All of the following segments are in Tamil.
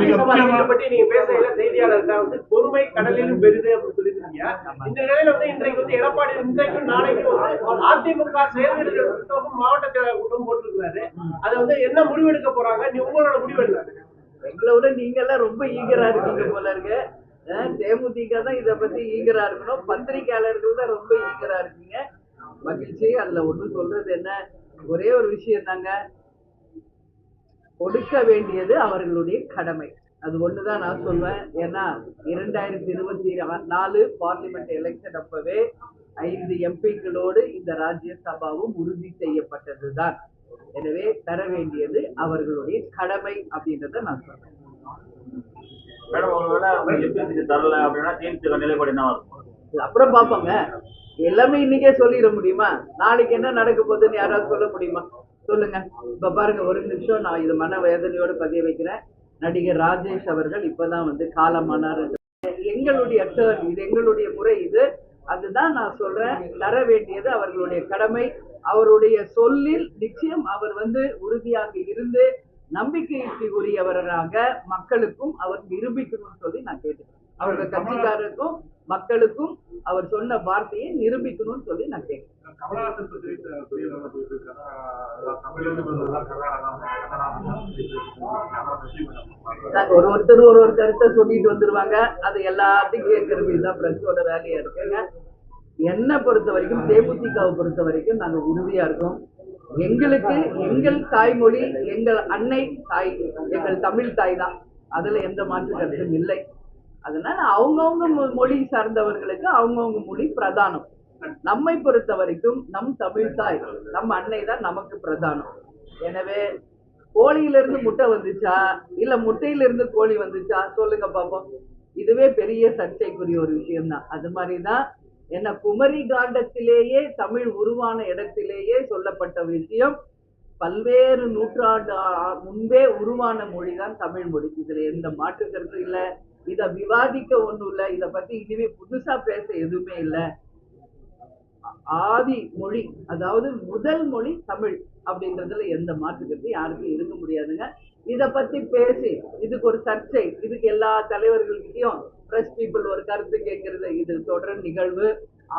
நீங்க பேசையில செய்தியாளர்கிட்ட வந்து பொறுமை கடலிலும் பெரிது அப்படின்னு சொல்லியிருக்கீங்க. இந்த நிலையில வந்து இன்றைக்கு வந்து எடப்பாடி இன்றைக்கும் நாளைக்கும் அதிமுக கூட்டம் மாவட்ட கூட்டம் போட்டிருக்கிறாரு. அதை வந்து என்ன முடிவெடுக்க போறாங்க? நீ உங்களோட முடிவு என்ன? எங்களை விட நீங்க எல்லாம் ரொம்ப ஈகரா இருக்கீங்க போல இருக்கு. தேமுதிக தான் இத பத்தி ஈகரா இருக்கணும். பத்திரிகையாளர்கள் தான் ரொம்ப ஈகரா இருக்கீங்க. மகிழ்ச்சி அதுல ஒண்ணு சொல்றது என்ன? ஒரே ஒரு விஷயம் தாங்க கொடுக்க வேண்டியது அவர்களுடைய கடமை. அது ஒண்ணுதான் நான் சொல்வேன். ஏன்னா இரண்டாயிரத்தி இருபத்தி நாலு பார்லிமெண்ட் எலெக்ஷன் அப்பவே ஐந்து எம்பிக்களோடு இந்த ராஜ்யசபாவும் உறுதி செய்யப்பட்டதுதான். எனவே தர வேண்டியது அவர்களுடைய கடமை அப்படின்றத நான் சொல்றேன். மேடம் ஒருவேளை எம்பிசிக்கு தரல அப்படின்னா தேமுதிக நிலைப்பாடு என்ன அப்புறம் பார்ப்போங்க. எல்லாமே இன்னைக்கே சொல்லிட முடியுமா? நாளைக்கு என்ன நடக்க போகுதுன்னு யாராவது சொல்ல முடியுமா? சொல்லுங்க. இப்ப பாருங்க ஒரு நிமிஷம் நான் இது மன வேதனையோட பதிய வைக்கிறேன். நடிகர் ராஜேஷ் அவர்கள் இப்பதான் வந்து காலமானார். எங்களுடைய டேர்ன் இது எங்களுடைய முறை இது. அதுதான் நான் சொல்றேன். தர வேண்டியது அவர்களுடைய கடமை. அவருடைய சொல்லில் நிச்சயம் அவர் வந்து உறுதியாக இருந்து நம்பிக்கைக்கு உரியவராக மக்களுக்கும் அவர் நிரூபிக்கணும்னு சொல்லி நான் கேட்டுக்கிறேன். அவர்கள் கட்சிக்காரருக்கும் மக்களுக்கும் அவர் சொன்ன வார்த்தையை நிரூபிக்கணும்னு சொல்லி நான் கேட்கிறேன் ஒரு ஒருத்தர் ஒரு ஒரு கருத்தை சொல்லிட்டு வந்துருவாங்க. அது எல்லாத்தையும் கேட்கறது இதுதான் பிரச்சோட வேலையா இருக்குங்க. என்னை பொறுத்த வரைக்கும் தேமுதிகாவை பொறுத்த வரைக்கும் நாங்க உறுதியா இருக்கோம். எங்களுக்கு எங்கள் தாய்மொழி எங்கள் அன்னை தாய் எங்கள் தமிழ் தாய் தான். அதுல எந்த மாற்று கருத்தும் இல்லை. அதனால அவங்கவுங்க மொ- மொழி சார்ந்தவர்களுக்கு அவங்கவுங்க மொழி பிரதானம். நம்மை பொறுத்த வரைக்கும் நம் தமிழ் தாய் நம் அன்னை தான் நமக்கு பிரதானம். எனவே கோழியிலிருந்து முட்டை வந்துச்சா? இல்ல முட்டையிலிருந்து கோழி வந்துச்சா? சொல்லுங்க பாப்போம். இதுவே பெரிய சர்ச்சைக்குரிய ஒரு விஷயம்தான். அது மாதிரிதான் என்ன குமரி காண்டத்திலேயே தமிழ் உருவான இடத்திலேயே சொல்லப்பட்ட விஷயம். பல்வேறு நூற்றாண்டு முன்பே உருவான மொழிதான் தமிழ் மொழி. இதுல எந்த மாற்று கருத்து இல்லை. இதை விவாதிக்க ஒன்றும் இல்லை. இதை பத்தி இனிமே புதுசா பேச எதுவுமே இல்லை. ஆதி மொழி அதாவது முதல் மொழி தமிழ் அப்படின்றதுல எந்த மாற்று கருத்து யாருக்கும் இருக்க முடியாதுங்க. இதை பத்தி பேசி இதுக்கு ஒரு சர்ச்சை இதுக்கு எல்லா தலைவர்கள்கிட்டயும் பிரஸ் பீப்புள் ஒரு கருத்து கேட்கறது. இது தொடர் நிகழ்வு.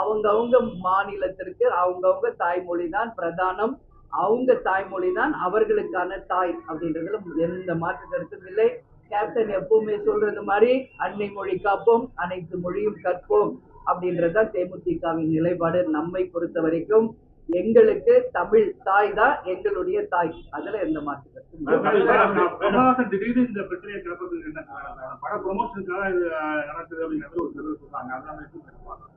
அவங்கவுங்க மாநிலத்திற்கு அவங்கவுங்க தாய்மொழி தான் பிரதானம். அவங்க தாய்மொழி தான் அவர்களுக்கான தாய் அப்படின்றதுல எந்த மாற்று கருத்தும் இல்லை. கேப்டன் எப்பவுமே சொல்றது மாதிரி அன்னை மொழி காப்போம் அனைத்து மொழியும் கற்போம். அப்படின்றதுதான் தேமுதிகவின் நிலைப்பாடு. நம்மை பொறுத்த வரைக்கும் எங்களுக்கு தமிழ் தாய் தான் எங்களுடைய தாய். அதுல எந்த மாற்று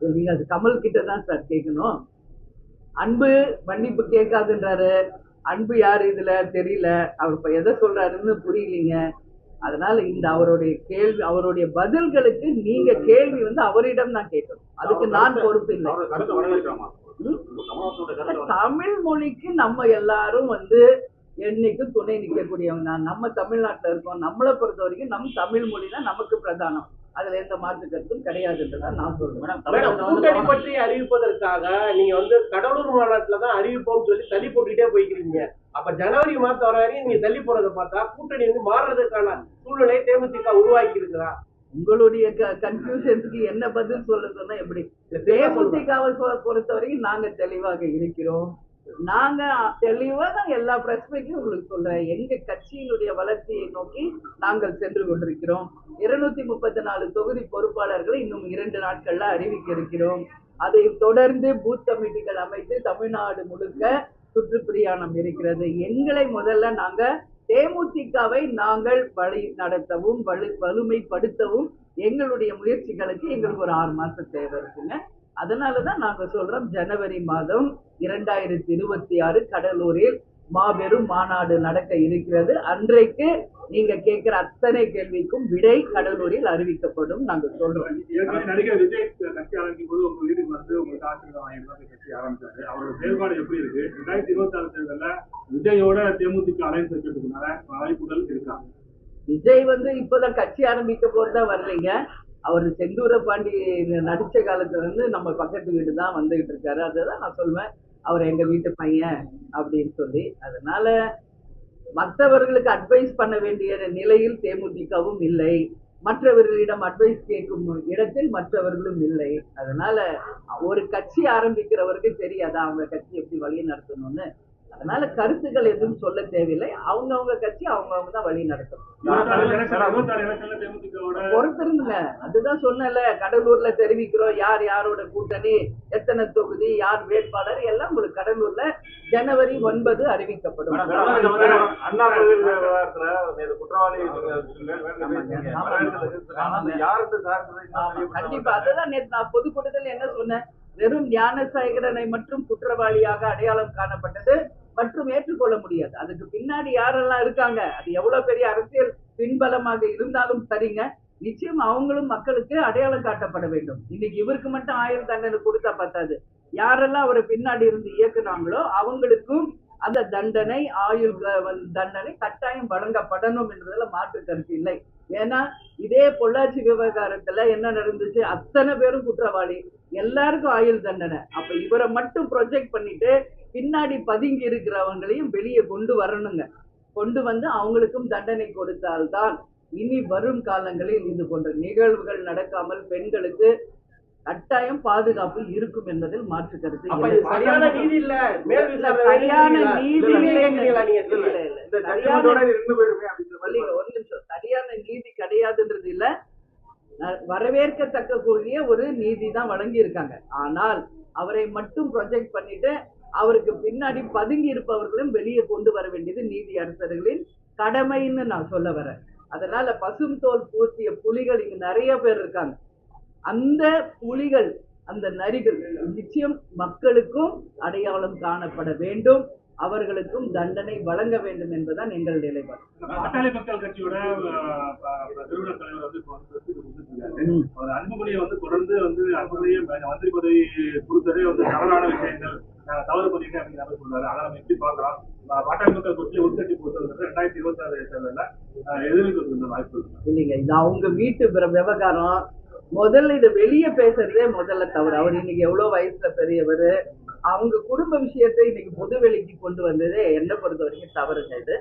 நீங்க அது கமல் கிட்ட தான் சார் கேட்கணும். அன்பு மன்னிப்பு கேட்காதுன்றாரு. அன்பு யார் இதுல? தெரியல. அவர் இப்ப எதை சொல்றாருன்னு புரியலீங்க. அதனால இந்த அவருடைய கேள்வி அவருடைய பதில்களுக்கு நீங்க கேள்வி வந்து அவரிடம் தான் கேட்கணும். அதுக்கு நான் பொறுப்பு இல்லை. தமிழ் மொழிக்கு நம்ம எல்லாரும் வந்து என்னைக்கும் துணை நிற்கக்கூடியவங்க தான். நம்ம தமிழ்நாட்டுல இருக்கோம். நம்மளை பொறுத்த வரைக்கும் நம் தமிழ் மொழி தான் நமக்கு பிரதானம். அதுல எந்த மாற்று கருத்தும் கிடையாதுன்றதான் நான் சொல்றேன். கூட்டணி பற்றி அறிவிப்பதற்காக நீங்க வந்து கடலூர் மாநாட்டுல தான் அறிவிப்போம்னு சொல்லி தள்ளி போட்டுக்கிட்டே போய்க்கிறீங்க. அப்ப ஜனவரி மாசம் வர வரையும் நீங்க தள்ளி போறதை பார்த்தா கூட்டணி வந்து மாறுறதுக்கான சூழ்நிலை தேமுதிக உருவாக்கி இருக்கிறா உங்களுடைய கன்ஃபியூஷன்ஸ்க்கு என்ன பதில் சொல்றதுன்னா எப்படி? தேமுதிகவை பொ- பொறுத்தவரைக்கும் நாங்க தெளிவாக இருக்கிறோம். நாங்க தெளிவா தான் எல்லா பிரச்சனைக்கும் உங்களுக்கு சொல்றேன். எங்க கட்சியினுடைய வளர்ச்சியை நோக்கி நாங்கள் சென்று கொண்டிருக்கிறோம். இருநூத்தி முப்பத்தி நாலு தொகுதி பொறுப்பாளர்களை இன்னும் இரண்டு நாட்கள்ல அறிவிக்க இருக்கிறோம். அதை தொடர்ந்து பூத் கமிட்டிகள் அமைத்து தமிழ்நாடு முழுக்க சுற்றுப்பிரயாணம் இருக்கிறது. எங்களை முதல்ல நாங்க தேமுதிகவை நாங்கள் வழி நடத்தவும் வலு வலுமைப்படுத்தவும் எங்களுடைய முயற்சிகளுக்கு எங்களுக்கு ஒரு ஆறு மாசம் தேவை இருக்குங்க. அதனாலதான் நாங்கள் சொல்றோம் ஜனவரி மாதம் இரண்டாயிரத்தி இருபத்தி ஆறு கடலூரில் மாபெரும் மாநாடு நடக்க இருக்கிறது. அன்றைக்கு நீங்க கேட்கிற அத்தனை கேள்விக்கும் விடை கடலூரில் அறிவிக்கப்படும் நாங்க சொல்றோம். நடிகர் விஜய் கட்சி ஆரம்பிக்கும் போது உங்க வீட்டுக்கு வந்து உங்களுக்கு ஆசீர்வாதம் கட்சி ஆரம்பிச்சாரு. அவரோட செயல்பாடு எப்படி இருக்கு? ரெண்டாயிரத்தி இருபத்தி ஆறு தேர்தலில் விஜயோட தேமுதிக அலைன்ஸ் வைக்கிறதுக்குனால வாய்ப்புகள் இருக்கா? விஜய் வந்து இப்பதான் கட்சி ஆரம்பிக்க போறதா வரலைங்க அவர் செந்தூர பாண்டி நடிச்ச காலத்துல இருந்து நம்ம பக்கத்து வீடு தான் வந்துகிட்டு இருக்காரு. அதுதான் நான் சொல்லுவேன் அவர் எங்க வீட்டு பையன் அப்படின்னு சொல்லி. அதனால மற்றவர்களுக்கு அட்வைஸ் பண்ண வேண்டிய நிலையில் தேமுதிகவும் இல்லை. மற்றவர்களிடம் அட்வைஸ் கேட்கும் இடத்தில் மற்றவர்களும் இல்லை. அதனால ஒரு கட்சி ஆரம்பிக்கிறவருக்கு தெரியாதா அவங்க கட்சி எப்படி வழி நடத்தணும்னு. அதனால கருத்துக்கள் எதுவும் சொல்ல தேவையில்லை. அவங்கவங்க கட்சி அவங்கவங்க தான் வழி தேமுதிகவோட பொறுத்திருந்துங்க. அதுதான் சொன்னேன்ல கடலூர்ல தெரிவிக்கிறோம் யார் யாரோட கூட்டணி எத்தனை தொகுதி யார் வேட்பாளர் எல்லாம் உங்களுக்கு கடலூர்ல ஜனவரி ஒன்பது அறிவிக்கப்படும். கண்டிப்பா. அதுதான் நேற்று நான் பொதுக்கூட்டத்தில் என்ன சொன்னேன்? வெறும் ஞானசேகரனை மற்றும் குற்றவாளியாக அடையாளம் காணப்பட்டது. மற்றும் ஏற்றுக்கொள்ள முடியாது. அதுக்கு பின்னாடி யாரெல்லாம் இருக்காங்க? அது எவ்வளவு பெரிய அரசியல் பின்பலமாக இருந்தாலும் சரிங்க. நிச்சயம் அவங்களும் மக்களுக்கு அடையாளம் காட்டப்பட வேண்டும். இன்னைக்கு இவருக்கு மட்டும் ஆயுள் தண்டனை கொடுத்தா பத்தாது. யாரெல்லாம் அவரை பின்னாடி இருந்து இயக்குனாங்களோ அவங்களுக்கும் அந்த தண்டனை ஆயுள் தண்டனை கட்டாயம் வழங்கப்படணும் என்றதுல மாற்று கருத்து இல்லை. ஏன்னா இதே பொள்ளாச்சி விவகாரத்துல என்ன நடந்துச்சு? அத்தனை பேரும் குற்றவாளி. எல்லாருக்கும் ஆயுள் தண்டனை. அப்ப இவரை மட்டும் ப்ரொஜெக்ட் பண்ணிட்டு பின்னாடி பதுங்கி இருக்கிறவங்களையும் வெளியே கொண்டு வரணுங்க. கொண்டு வந்து அவங்களுக்கும் தண்டனை கொடுத்தால்தான் இனி வரும் காலங்களில் இது போன்ற நிகழ்வுகள் நடக்காமல் பெண்களுக்கு கட்டாயம் பாதுகாப்பு இருக்கும் என்பதில் மாற்று கருத்து சரியான நீதி இல்ல. சரியான? நீதி சரியான ஒரு நிமிஷம். நீதி கிடையாதுன்றது இல்ல. ந- வரவேற்கத்தக்கக்கூடிய ஒரு நீதி தான் வழங்கி இருக்காங்க ஆனால் அவரை மட்டும் ப்ரொஜெக்ட் பண்ணிட்டு அவருக்கு பின்னாடி பதுங்கி இருப்பவர்களும் வெளியே கொண்டு வர வேண்டியது நீதி அரசர்களின் கடமைன்னு நான் சொல்ல வரேன். அதனால பசும் தோல் பூசிய புலிகள் இங்க நிறைய பேர் இருக்காங்க. அந்த புலிகள் அந்த நரிகள் நிச்சயம் மக்களுக்கும் அடையாளம் காணப்பட வேண்டும். அவர்களுக்கும் தண்டனை வழங்க வேண்டும் என்பதுதான் எங்கள் நிலைப்பாடு. பாட்டாளி மக்கள் கட்சியோட தலைவர் வந்து ம். அவர் அன்புமணியை வந்து தொடர்ந்து வந்து அன்புமணியை மந்திரி பதவி கொடுத்ததே வந்து தவறான விஷயங்கள். அஹ், தவறு பண்ணிட்டு அப்படிங்கிற மாதிரி சொல்றாரு. அதை நம்ம எப்படி பார்க்கலாம். அஹ், பாட்டாளி மக்கள் கட்சியை உட்கட்சி பொறுத்தவரை ரெண்டாயிரத்தி இருபத்தி ஆறு தேர்தலில் எதிர்ப்பு வாய்ப்பு இல்லைங்க இது அவங்க வீட்டு விவகாரம் முதல்ல இதை வெளியே பேசுறதே முதல்ல தவறு. அவர் இன்னைக்கு எவ்வளவு வயசுல பெரியவர் அவங்க குடும்ப விஷயத்தை இன்னைக்கு பொது வெளிக்கு கொண்டு வந்ததே என்ன பொறுத்த வரைக்கும் தவறுங்க இது.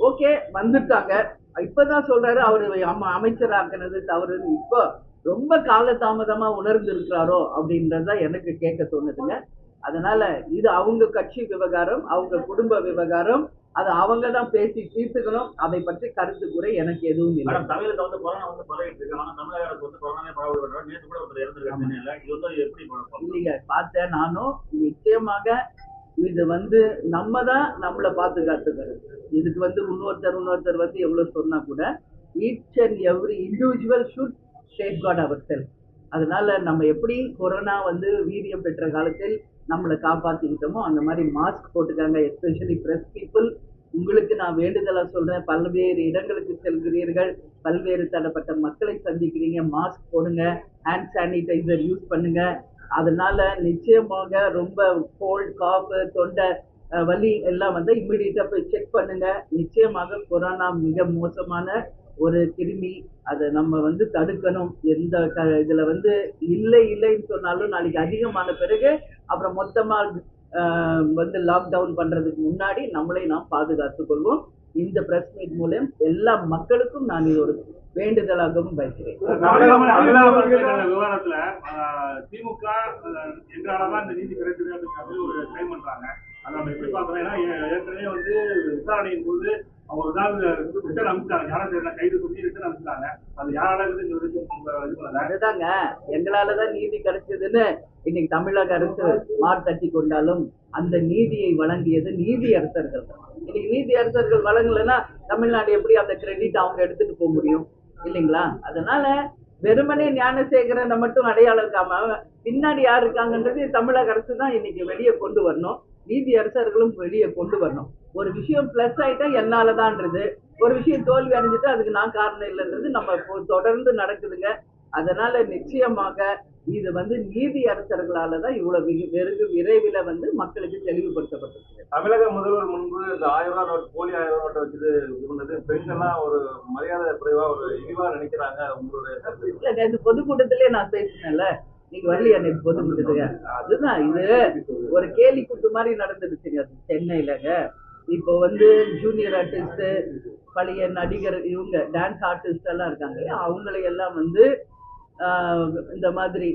ஓகே வந்துட்டாங்க. இப்பதான் சொல்றாரு அவரு அம அமைச்சராக்குனது தவறுன்னு. இப்போ ரொம்ப காலதாமதமா உணர்ந்து இருக்கிறாரோ அப்படின்றதுதான் எனக்கு கேட்க தோணுதுங்க. அதனால இது அவங்க கட்சி விவகாரம் அவங்க குடும்ப விவகாரம் அது அவங்க தான் பேசி தீர்த்துக்கணும். அதை பற்றி கருத்து கூற எனக்கு எதுவும் இல்லை. தமிழகத்துல வந்து கொரோனா வந்து பரவிட்டு இருக்கு. ஆனா தமிழக அரசு வந்து கொரோனாவே பரவ விடுறாங்க நேற்று கூட ஒருத்தர் இறந்துருக்காங்க சென்னையில இது வந்து எப்படி பரவும்? இல்லைங்க பார்த்தேன் நானும். நிச்சயமாக இது வந்து நம்ம தான் நம்மளை பாதுகாத்துக்கிறது இதுக்கு வந்து இன்னொருத்தர் இன்னொருத்தர் வந்து எவ்வளவு சொன்னா கூட each and every individual should safeguard our self அதனால நம்ம எப்படி கொரோனா வந்து வீரியம் பெற்ற காலத்தில் நம்மளை காப்பாத்திக்கிட்டோமோ அந்த மாதிரி மாஸ்க் போட்டுக்காங்க. எஸ்பெஷலி பிரஸ் பீப்புள் உங்களுக்கு நான் வேண்டுதலாக சொல்றேன் பல்வேறு இடங்களுக்கு செல்கிறீர்கள் பல்வேறு தரப்பட்ட மக்களை சந்திக்கிறீங்க மாஸ்க் போடுங்க ஹேண்ட் சானிடைசர் யூஸ் பண்ணுங்க. அதனால நிச்சயமாக ரொம்ப கோல்ட் காஃப் தொண்டை வலி எல்லாம் வந்து இம்மிடியட்டா போய் செக் பண்ணுங்க. நிச்சயமாக கொரோனா மிக மோசமான ஒரு கிருமி. அதை நம்ம வந்து தடுக்கணும். எந்த க இதுல வந்து இல்லை இல்லைன்னு சொன்னாலும் நாளைக்கு அதிகமான பிறகு அப்புறம் மொத்தமா வந்து லாக்டவுன் பண்றதுக்கு முன்னாடி நம்மளை நாம் பாதுகாத்துக் கொள்வோம். இந்த பிரஸ் மீட் மூலம் எல்லா மக்களுக்கும் நான் இது ஒரு வேண்டுதலாகவும் வைக்கிறேன். விவகாரத்துல திமுக எங்களாலதான் இந்த நீதி கிடைச்சது அப்படிங்கிற மாதிரி ஒரு கிளைம் பண்றாங்க. அதை நம்ம எப்படி ஏன்னா ஏ- ஏற்கனவே வந்து விசாரணையின் போது அவங்க நாள் ரிட்டர்ன் அனுப்பிச்சாங்க யாரும் கைது சொல்லி ரிட்டர்ன் அனுப்பிச்சாங்க அது யாரால அதுதாங்க. எங்களாலதான் நீதி கிடைச்சதுன்னு இன்னைக்கு தமிழக அரசு மார்த்தட்டி கொண்டாலும் அந்த நீதியை வழங்கியது நீதி அரசர்கள் தான். இன்னைக்கு நீதி அரசர்கள் வழங்கலைன்னா தமிழ்நாடு எப்படி அந்த கிரெடிட் அவங்க எடுத்துட்டு போக முடியும்? இல்லைங்களா? அதனால வெறுமனே ஞானசேகரனை மட்டும் அடையாளம் இருக்காம பின்னாடி யார் இருக்காங்கன்றது தமிழக அரசு தான் இன்னைக்கு வெளியே கொண்டு வரணும். நீதி அரசர்களும் வெளியே கொண்டு வரணும். ஒரு விஷயம் பிளஸ் ஆயிட்டா என்னாலதான்றது. ஒரு விஷயம் தோல்வி அடைஞ்சிட்டு அதுக்கு நான் காரணம் இல்லைன்றது நம்ம தொடர்ந்து நடக்குதுங்க. அதனால நிச்சயமாக இது வந்து நீதி அரசர்களால தான் இவ்வளவு வெகு- விரைவில் வந்து மக்களுக்கு தெளிவுபடுத்தப்பட்டிருக்கு. தமிழக முதல்வர் முன்பு இந்த ஆயிரம் ரூபாய் நோட்டு போலி ஆயிரம் ரூபாய் நோட்டை வச்சுட்டு பண்ணது பெண்கள்லாம் ஒரு மரியாதை குறைவா ஒரு இழிவா நினைக்கிறாங்க உங்களுடைய நேற்று பொதுக்கூட்டத்திலே நான் பேசினேன்ல. நீங்க வரலையா நேற்று பொதுக்கூட்டத்துக்கு? அதுதான் இது. ஒரு கேலி கூட்டு மாதிரி நடந்துருச்சுங்க சென்னையிலங்க. இப்போ வந்து ஜூனியர் ஆர்டிஸ்ட் பழைய நடிகர் இவங்க டான்ஸ் ஆர்டிஸ்ட் எல்லாம் இருக்காங்க அவங்களை எல்லாம் வந்து இந்த மாதிரி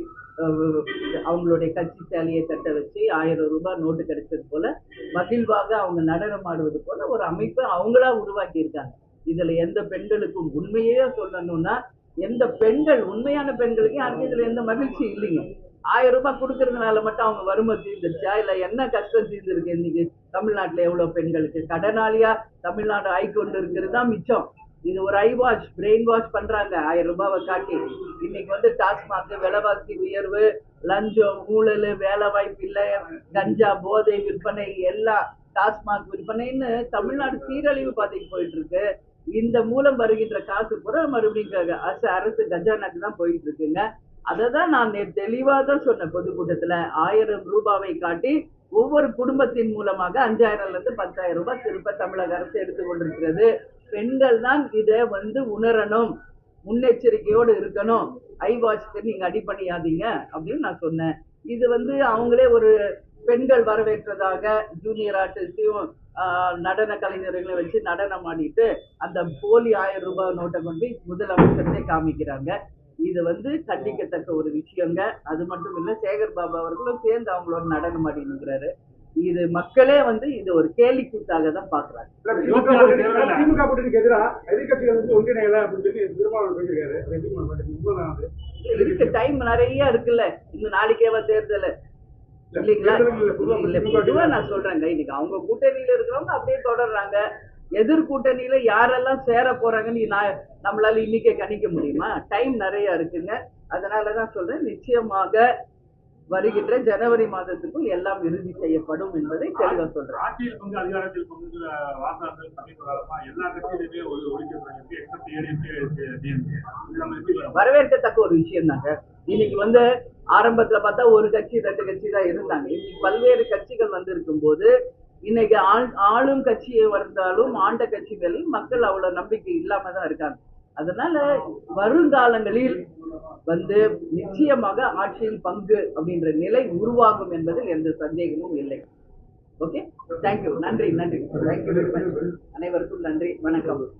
அவங்களுடைய கட்சி சேலையை கட்ட வச்சு ஆயிரம் ரூபாய் நோட்டு கிடைச்சது போல மகிழ்வாக அவங்க நடனம் ஆடுவது போல ஒரு அமைப்பை அவங்களா உருவாக்கி இருக்காங்க இதுல எந்த பெண்களுக்கும் உண்மையே சொல்லணும்னா எந்த பெண்கள் உண்மையான பெண்களுக்கு யாருக்கும் இதுல எந்த மகிழ்ச்சி இல்லைங்க. ஆயிரம் ரூபாய் கொடுக்கறதுனால மட்டும் அவங்க வறுமை தீர்ந்துருச்சா இல்ல என்ன கஷ்டம் தீர்ந்துருக்கு இன்னைக்கு தமிழ்நாட்டுல எவ்வளவு பெண்களுக்கு? கடனாளியா தமிழ்நாடு ஆய்கொண்டு இருக்கிறது தான் மிச்சம். இது ஒரு ஐ வாஷ் பிரெயின் வாஷ் பண்றாங்க. ஆயிரம் ரூபாவை காட்டி. இன்னைக்கு வந்து டாஸ்மாக் விலைவாசி உயர்வு லஞ்சம் ஊழல் வேலை வாய்ப்பு இல்லை கஞ்சா போதை விற்பனை எல்லாம் டாஸ்மாக் விற்பனைன்னு தமிழ்நாடு சீரழிவு பாதைக்கு போயிட்டு இருக்கு. இந்த மூலம் வருகின்ற காசு பூரா மறுபடியும் அரசு அரசு அரசு கஜானாக்கு தான் போயிட்டு இருக்குங்க. அதை தான் நான் நேற்று தெளிவாக தான் சொன்னேன் பொதுக்கூட்டத்தில். ஆயிரம் ரூபாவை காட்டி ஒவ்வொரு குடும்பத்தின் மூலமாக அஞ்சாயிரம்ல இருந்து பத்தாயிரம் ரூபாய் திருப்ப தமிழக அரசு எடுத்து கொண்டிருக்கிறது பெண்கள் தான் இதை வந்து உணரணும். முன்னெச்சரிக்கையோடு இருக்கணும். ஐ வாட்ச்க்கு நீங்க அடி பண்ணியாதீங்க அப்படின்னு நான் சொன்னேன். இது வந்து அவங்களே ஒரு பெண்கள் வரவேற்றதாக ஜூனியர் ஆர்டிஸ்டையும் நடன கலைஞர்களை வச்சு நடனம் ஆடிட்டு அந்த போலி ஆயிரம் ரூபாய் நோட்டை கொண்டு முதலமைச்சர்கிட்டே காமிக்கிறாங்க. இது வந்து கண்டிக்கத்தக்க ஒரு விஷயங்க. அது மட்டும் இல்லை சேகர் பாபா அவர்களும் சேர்ந்து அவங்களோட நடனம் ஆடினுங்கிறாரு இது மக்களே வந்து இது ஒரு கேலி கூத்தாக தான் பாக்குறாங்க. திமுக கூட்டணிக்கு எதிராக எதிர்கட்சிகள் வந்து ஒன்றிணையல அப்படின்னு சொல்லி திருமாவளவன் சொல்லியிருக்காரு. டைம் நிறைய இருக்குல்ல. இன்னும் நாளைக்கேவா தேர்தல். இல்லைங்களா? பொதுவா நான் சொல்றேங்க. இன்னைக்கு அவங்க கூட்டணியில இருக்கிறவங்க அப்படியே தொடர்றாங்க. எதிர் கூட்டணியில யாரெல்லாம் சேர போறாங்கன்னு நான் நம்மளால இன்னைக்கே கணிக்க முடியுமா? டைம் நிறைய இருக்குங்க. அதனாலதான் சொல்றேன். நிச்சயமாக வருகின்ற ஜனவரி மாதத்துக்குள் எல்லாம் இறுதி செய்யப்படும் என்பதை தெளிவா சொல்றேன் ஆட்சியில் பங்கு அதிகாரத்தில் பங்கு வாக்காளர்கள் சமீப காலமா எல்லா கட்சியிலுமே ஒரு வரும்? வரவேற்கத்தக்க ஒரு விஷயம் தாங்க. இன்னைக்கு வந்து ஆரம்பத்துல பார்த்தா ஒரு கட்சி ரெண்டு கட்சி தான் இருந்தாங்க. இன்னைக்கு பல்வேறு கட்சிகள் வந்திருக்கும் போது இன்னைக்கு ஆள்- ஆளும் கட்சி வந்தாலும் ஆண்ட கட்சி மேலும் மக்கள் அவ்வளவு நம்பிக்கை இல்லாம தான் இருக்காங்க. அதனால வருங்காலங்களில் வந்து நிச்சயமாக ஆட்சியில் பங்கு அப்படின்ற நிலை உருவாகும் என்பதில் எந்த சந்தேகமும் இல்லை. ஓகே தேங்க்யூ நன்றி நன்றி. தேங்க்யூ அனைவருக்கும் நன்றி. வணக்கம்.